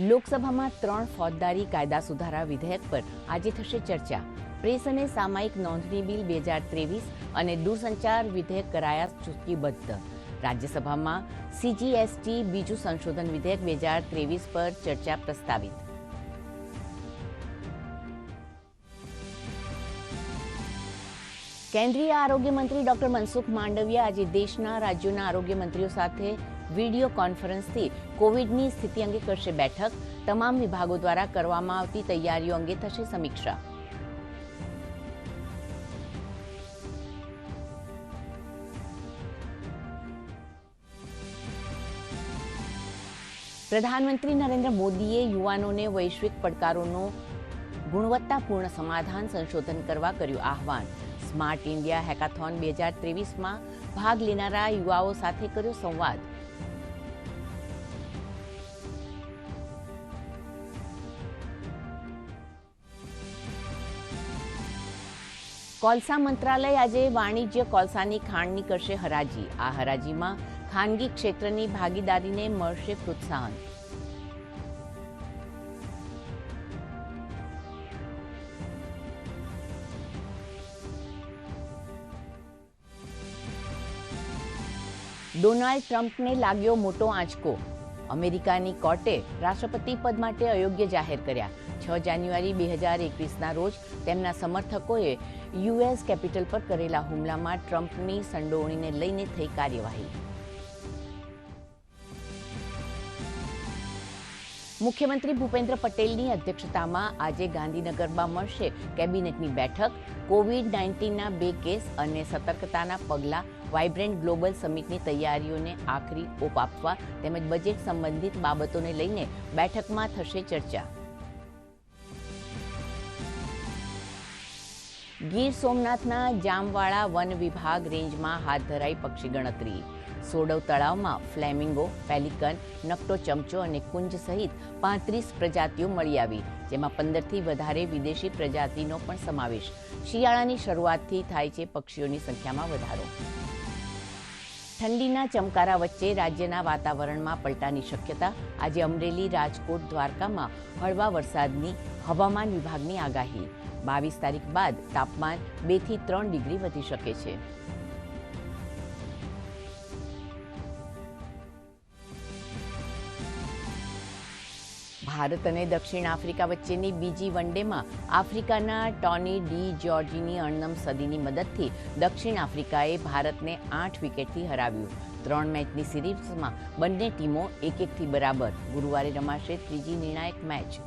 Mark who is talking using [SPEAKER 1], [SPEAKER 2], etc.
[SPEAKER 1] લોકસભામાં ત્રણ ફોજદારી કાયદા સુધારા વિધેયક પર આજે થશે ચર્ચા. પ્રેસ અને સામાયિક નોંધણી બિલ બે હજાર ત્રેવીસ અને દૂરસંચાર વિધેયક કરાયા સૂચિબદ્ધ રાજ્યસભામાં સીજીએસટી બીજું સંશોધન વિધેયક બે હજાર ત્રેવીસ પર ચર્ચા પ્રસ્તાવિત. કેન્દ્રીય આરોગ્ય મંત્રી ડોક્ટર મનસુખ માંડવિયા આજે દેશના રાજ્યોના આરોગ્ય મંત્રીઓ સાથે વીડિયો કોન્ફરન્સથી કોવિડની સ્થિતિ અંગે કરશે બેઠક. તમામ વિભાગો દ્વારા કરવામાં આવતી તૈયારીઓ અંગે થશે સમીક્ષા. પ્રધાનમંત્રી નરેન્દ્ર મોદીએ યુવાનોને વૈશ્વિક પડકારોનો ગુણવત્તાપૂર્ણ સમાધાન સંશોધન કરવા કર્યું આહવાન. સ્માર્ટ ઇન્ડિયા હેકાથોન બે હજાર ત્રેવીસમાં ભાગ લેનારા યુવાઓ સાથે કર્યો સંવાદ. કોલસા મંત્રાલય આજે વાણિજ્ય કોલસાની ખાણની કરશે હરાજી. આ હરાજીમાં ખાનગી ક્ષેત્રની ભાગીદારીને મળશે પ્રોત્સાહન. ડોનાલ્ડ ટ્રમ્પને લાગ્યો મોટો આંચકો. અમેરિકાની કોર્ટે રાષ્ટ્રપતિ પદ માટે અયોગ્ય જાહેર કર્યા. છ જાન્યુઆરી બે હજાર એકવીસના રોજ તેમના સમર્થકોએ યુએસ કેપિટલ પર કરેલા હુમલામાં ટ્રમ્પની સંડોવણીને લઈને થઈ કાર્યવાહી. મુખ્યમંત્રી ભૂપેન્દ્ર પટેલની અધ્યક્ષતામાં આજે ગાંધીનગરમાં મળશે કેબિનેટની બેઠક કોવિડ નાઇન્ટીનના બે કેસ અને સતર્કતાના પગલાં, વાઇબ્રન્ટ ગ્લોબલ સમિટની તૈયારીઓને આખરી ઓપ આપવા તેમજ બજેટ સંબંધિત બાબતોને લઈને બેઠકમાં થશે ચર્ચા. ગીર સોમનાથના જામવાળા વન વિભાગ રેન્જમાં હાથ ધરાઈ પક્ષી ગણતરી. સોડવ તળાવમાં ફ્લેમિંગો, પેલિકન, નકટો ચમચો અને કુંજ સહિત પાંત્રીસ પ્રજાતિઓ મળી આવી, જેમાં પંદરથી વધારે વિદેશી પ્રજાતિનો પણ સમાવેશ. શિયાળાની શરૂઆતથી થાય છે પક્ષીઓની સંખ્યામાં વધારો. ઠંડીના ચમકારા વચ્ચે રાજ્યના વાતાવરણમાં પલટાની શક્યતા. આજે અમરેલી રાજકોટ દ્વારકામાં હળવા વરસાદની હવામાન વિભાગની આગાહી. બાવીસ તારીખ બાદ તાપમાન બેથી ત્રણ ડિગ્રી વધી શકે છે. ભારત અને દક્ષિણ આફ્રિકા વચ્ચેની બીજી વનડેમાં આફ્રિકાના ટોની ડી જ્યોર્જીની અણનમ સદીની મદદથી દક્ષિણ આફ્રિકાએ ભારતને આઠ વિકેટથી હરાવ્યું. ત્રણ મેચની સિરીઝમાં બંને ટીમો એક એકથી બરાબર. ગુરુવારે રમાશે ત્રીજી નિર્ણાયક મેચ.